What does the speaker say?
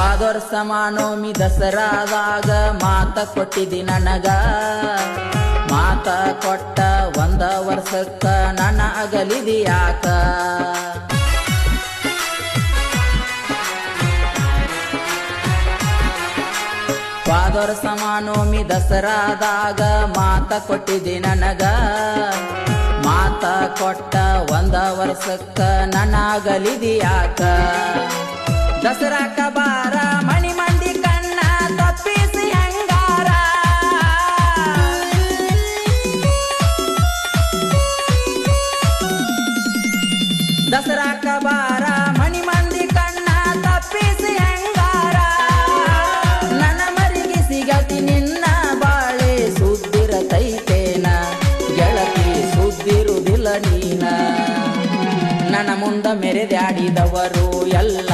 ವಾದರ್ಸ ಮಾನೋಮಿ ದಸರಾದಾಗ ಮಾತ ಕೊಟ್ಟಿದಿ ನನಗ. ಮಾತ ಕೊಟ್ಟ ಒಂದ ವರ್ಷಕ್ಕ ನನ್ನ ಅಗಲಿದಿ ಯಾಕ? ವಾದರ ಸಮಾನೋಮಿ ದಸರಾದಾಗ ಮಾತ ಕೊಟ್ಟಿದಿ ನನಗ. ಮಾತ ಕೊಟ್ಟ ಒಂದ ವರ್ಷಕ್ಕ ನನಗಲಿದಿ ಯಾಕ? ದಸರಾಕ ಬಾರ ದಸರಾಕ ಕಬಾರ ಮಣಿ ಮಂದಿ ಕಣ್ಣ ತಪ್ಪಿಸಿ ಹೆಂಗಾರ? ನನ್ನ ಮರಿಗೆ ಸಿಗತಿ ನಿನ್ನ ಬಾಳೆ ಸುದ್ದಿರತೈತೇನ? ಗೆಳತಿ ಸುದ್ದಿರುವುದಿಲ್ಲ ನೀನ? ನನ್ನ ಮುಂದ ಮೆರೆದಾಡಿದವರು ಎಲ್ಲ